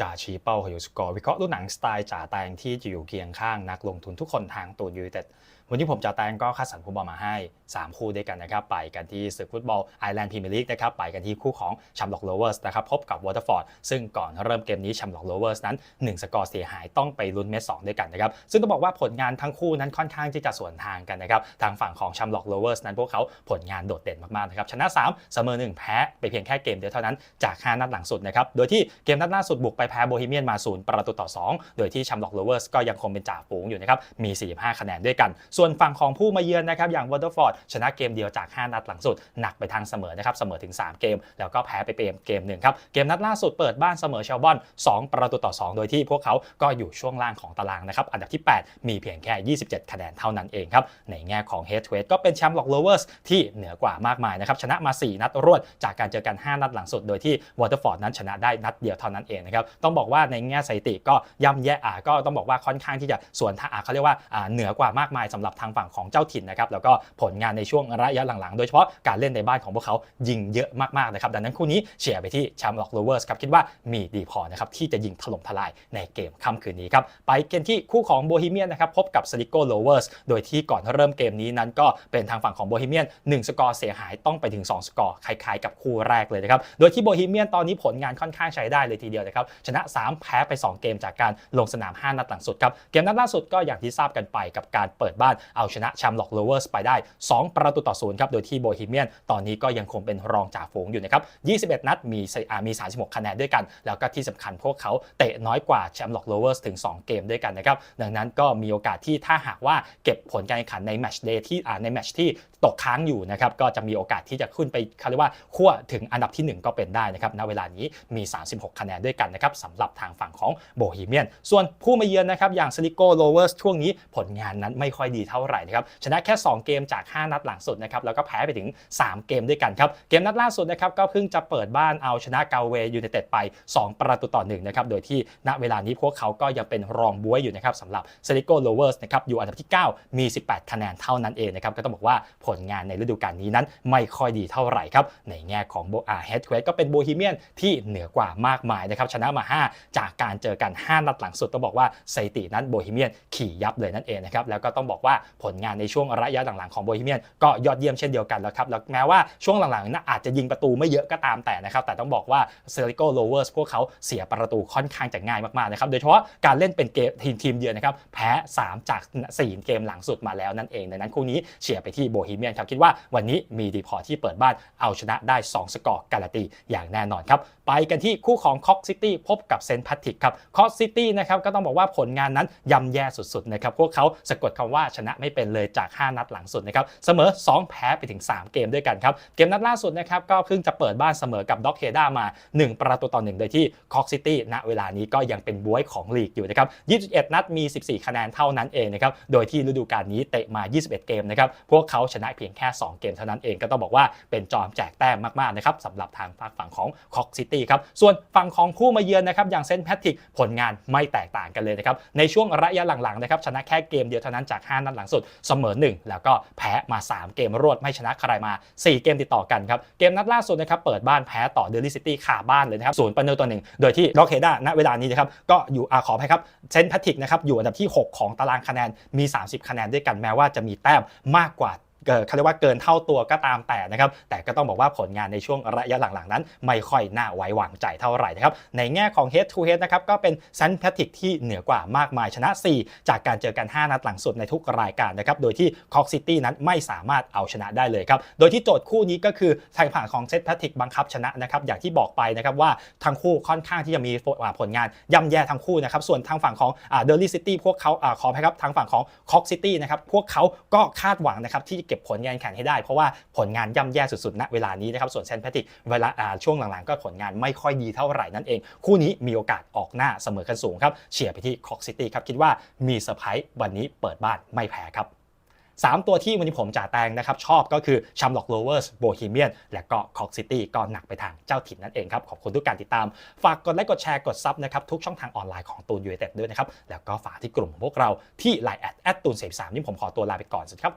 จ่าชี้เป้าหยุสกอร์วิเคราะห์ลูหนังสไตล์จ่าแตงที่จะอยู่เคียงข้างนักลงทุนทุกคนทางตูนยูไนเต็ดวันนี้ผมจ่าแตงก็คัดสรรฟุตบอลมาให้ 3 คู่ด้วยกันนะครับ ไปกันที่ศึกฟุตบอลไอร์แลนด์พรีเมียร์ลีกนะครับ ไปกันที่คู่ของชัมล็อกโลเวอร์สนะครับ พบกับวอเตอร์ฟอร์ด ซึ่งก่อนเริ่มเกมนี้ชัมล็อกโลเวอร์สนั้น 1 สกอร์เสียหายต้องไปลุ้นเมตรสองด้วยกันนะครับ ซึ่งต้องบอกว่าผลงานทั้งคู่นั้นค่อนข้างที่จะสวนทางกันนะครับ ทางฝั่งของชัมล็อกโลเวอร์สนั้นพวกเขาผลงานโดดเด่นมากๆนะครับ ชนะ 3 เสมอ 1 แพ้ไปเพียงแค่เกมเดียวเท่านั้นจาก 5 นัดหลังสุดนะครับ โดยที่เกมนัดล่าสุดบุกไปแพ้โบฮีเมียนมา0ประตูต่อ 2 โดยที่ชัมล็อกโลเวอร์สก็ยังคงเป็นจ่าฝูงอยู่นะครับมี 45 คะแนนด้วยกันส่วนฝั่งของผู้มาเยือนนะครับอย่างวอเตอร์ฟอร์ดชนะเกมเดียวจาก 5 นัดหลังสุด หนักไปทางเสมอนะครับเสมอถึง 3 เกม แล้วก็แพ้ไปเกมเกมหนึ่งครับเกมนัดล่าสุดเปิดบ้านเสมอเชลบอน 2 ประตูต่อ 2 โดยที่พวกเขาก็อยู่ช่วงล่างของตารางนะครับอันดับที่ 8 มีเพียงแค่ 27 คะแนนเท่านั้นเองครับในแง่ของ Head to Head ก็เป็นแชมป์ล็อกโลเวอร์สที่เหนือกว่ามากมายนะครับชนะมา 4 นัดรวด จากการเจอกัน 5 นัดหลังสุด โดยที่วอเตอร์ฟอร์ดนั้นชนะได้นัดเดียวเท่านั้นเองนะครับต้องบอกว่าในแง่สถิติก็ย่ำแย่อ่าก็ต้องบอกว่าค่อนข้างที่จะสวนทางอ่าเขาเรียกว่าอ่าเหนือกว่ามากมายสำหรับทางฝั่งของเจ้าถิ่นนะครับแล้วก็ผลงานในช่วงระยะหลังๆ โดยเฉพาะการเล่นในบ้านของพวกเขายิงเยอะมากๆนะครับดังนั้นคู่นี้เชียร์ไปที่แชมป์ล็อกโลเวอร์สครับคิดว่ามีดีพอนะครับที่จะยิงถล่มทลายในเกมค่ำคืนนี้ครับไปกันที่คู่ของโบฮีเมียนนะครับพบกับสติโกโลเวอร์สโดยที่ก่อนเริ่มเกมนี้นั้นก็เป็นทางฝั่งของโบฮีเมียน1สกอร์เสียหายต้องไปถึง 2 สกอร์คล้ายๆ กับคู่แรกเลยนะครับโดยที่โบฮีเมียนตอนนี้ผลงานค่อนข้างใช้ได้เลยทีเดียวนะครับชนะ 3 แพ้ไป 2 เกมจากการลงสนาม 5 นัดหลังสุดครับเกมนัดล่าสุดก็อย่างที่ทราบกันไปกับการเปิดบ้านเอาชนะแชมป์ล็อกโลเวอร์สไปได้ 2 ประตูต่อศูนย์ครับ โดยที่โบฮีเมียนตอนนี้ก็ยังคงเป็นรองจ่าฝูงอยู่นะครับ 21 นัดมีมี 36 คะแนนด้วยกัน แล้วก็ที่สำคัญพวกเขาเตะน้อยกว่าแชมป์ล็อกโลเวอร์สถึง 2 เกมด้วยกันนะครับ ดังนั้นก็มีโอกาสที่ถ้าหากว่าเก็บผลการแข่งขันในแมตช์เดย์ที่ในแมตช์ที่ ตกค้างอยู่นะครับก็จะมีโอกาสที่จะขึ้นไปเขาเรียกว่าขั้วถึงอันดับทีหนึ่1 ก็เป็นได้นะครับณเวลานี้มี 36 คะแนนด้วยกันนะครับสำหรับทางฝั่งของโบฮีเมียน ส่วนผู้มาเยือนนะครับอย่างสลิโกโลเวอร์สช่วงนี้ผลงานนั้นไม่ค่อยดีเท่าไหร่นะครับชนะแค่ 2 เกมจาก 5 นัดหลังสุดนะครับแล้วก็แพ้ไปถึง 3 เกมด้วยกันครับเกมนัดล่าสุดนะครับก็เพิ่งจะเปิดบ้านเอาชนะกาเวยูไนเต็ดไป 2 ประตูต่อ1นะครับโดยที่ณเวลานี้พวกเขาก็ยังเป็นรองบวยอยู่นะครับสำหรับสลิโกโลเวอร์สนะครับอยู่อันดับที่ 9 มี 18 คะแนนเท่านั้นเองนะครับก็ต้องบอกว่าผลลงานในฤดูกาลนี้นั้นไม่ค่อยดีเท่าไหร่ครับในแง่ของโบอาเฮดเควก็เป็นโบฮีเมียนที่เหนือกว่ามากมายนะครับชนะมา 5 จากการเจอกัน 5 นัดหลังสุดต้องบอกว่าสถิตินั้นโบฮีเมียนขี่ยับเลยนั่นเองนะครับแล้วก็ต้องบอกว่าผลงานในช่วงระยะหลังๆของโบฮีเมียนก็ยอดเยี่ยมเช่นเดียวกันแล้วครับแล้วแม้ว่าช่วงหลังๆนั้นอาจจะยิงประตูไม่เยอะก็ตามแต่นะครับแต่ต้องบอกว่าเซริโกโลเวอร์สพวกเขาเสียประตูค่อนข้างจะง่ายมากๆนะครับโดยเฉพาะการเล่นเป็นเกมทีมทีมเยือนนะครับแพ้ 3 จาก 4 เกมหลังสุดมาแล้วนั่นเองดังนั้นคู่นี้เชียร์ไปที่โบฮีเมียนครับคิดว่าวันนี้มีดีพอที่เปิดบ้านเอาชนะได้ 2 สกอร์การันตีอย่างแน่นอนครับ ไปกันที่คู่ของคอกซิตี้พบกับเซนต์แพทริกครับคอกซิตี้นะครับก็ต้องบอกว่าผลงานนั้นย่ำแย่สุดๆนะครับพวกเขาสะกดคำว่าชนะไม่เป็นเลยจาก 5 นัดหลังสุดนะครับเสมอ 2 แพ้ไปถึง 3 เกมด้วยกันครับเกมนัดล่าสุดนะครับก็เพิ่งจะเปิดบ้านเสมอกับด็อกเฮด้ามา 1 ประตูต่อ1โดยที่คอกซิตี้ณเวลานี้ก็ยังเป็นบวยของลีกอยู่นะครับ21 นัดมี 14 คะแนนเท่านั้นเองนะครับโดยที่ฤดูกาลนี้เตะมา 21 เกมนะครับพวกเขาชนะเพียงแค่ 2 เกมเท่านั้นเองก็ต้องบอกว่าเป็นจอมแจกแต้มมากๆนะครับสำหรับทางฝั่งของคอกซิตี้ครับส่วนฝั่งของผู้มาเยือนนะครับอย่างเซนต์แพทริกผลงานไม่แตกต่างกันเลยนะครับในช่วงระยะหลังๆนะครับชนะแค่เกมเดียวเท่านั้นจาก 5 นัดหลังสุดเสมอ 1 แล้วก็แพ้มา 3 เกมรวดไม่ชนะใครมา 4 เกมติดต่อกันครับเกมนัดล่าสุดนะครับเปิดบ้านแพ้ต่อเดลิซิตี้ขาบ้านเลยนะครับศูนย์ประตูต่อหนึ่งโดยที่ล็อกเฮด้าณเวลานี้นะครับก็อยู่อาขออภัยครับเซนต์แพทริกนะครับอยู่อันดับที่ 6 ของตารางคะแนนมี 30 คะแนนด้วยกันแม้ว่าจะมีแต้มมากกว่า เกิดเขาเรียกว่าเกินเท่าตัวก็ตามแต่นะครับ แต่ก็ต้องบอกว่าผลงานในช่วงระยะหลังๆนั้น ไม่ค่อยน่าไว้วางใจเท่าไหร่นะครับ ในแง่ของ head to head นะครับก็เป็นเซนต์แพทริกที่เหนือกว่ามากมายชนะ 4 จากการเจอกัน 5 นัดหลังสุดในทุกรายการนะครับ โดยที่คอกซิตี้นั้นไม่สามารถเอาชนะได้เลยครับ โดยที่โจทย์คู่นี้ก็คือทางฝั่งของเซนต์แพทริกบังคับชนะนะครับ อย่างที่บอกไปนะครับว่าทั้งคู่ค่อนข้างที่จะมีผลงานย่ำแย่ทั้งคู่นะครับ ส่วนทางฝั่งของเดลิซิตี้พวกเขาขออภัยครับทางฝั่งของคอกซิตี้นะครับพวกเขาก็คาดหวังนะครับที่จะเก็บผลงานแข่งให้ได้ เพราะว่าผลงานย่ำแย่สุดๆณเวลานี้นะครับส่วนเซนต์แพทริกเวลาช่วงหลังๆ ก็ผลงานไม่ค่อยดีเท่าไหร่นั่นเอง คู่นี้มีโอกาสออกหน้าเสมอกันสูงครับเชียร์ไปที่คอกซิตี้ครับคิดว่ามีเซอร์ไพรส์วันนี้เปิดบ้านไม่แพ้ครับ3 ตัวที่วันนี้ผมจ่าแตงนะครับ ชอบก็คือชัมล็อกโลเวอร์สโบฮีเมียนและก็คอกซิตี้ก็หนักไปทางเจ้าถิ่นนั่นเองครับ ขอบคุณทุกการติดตาม ฝากกดไลค์กดแชร์กดซับนะครับ ทุกช่องทางออนไลน์ของตูนยูไนเต็ดด้วยนะครับ แล้วก็ฝากที่กลุ่มของพวกเราที่ไลน์แอดแอดตูนเสสามนี่ผมขอตัวลาไปก่อนสวัสดีครับ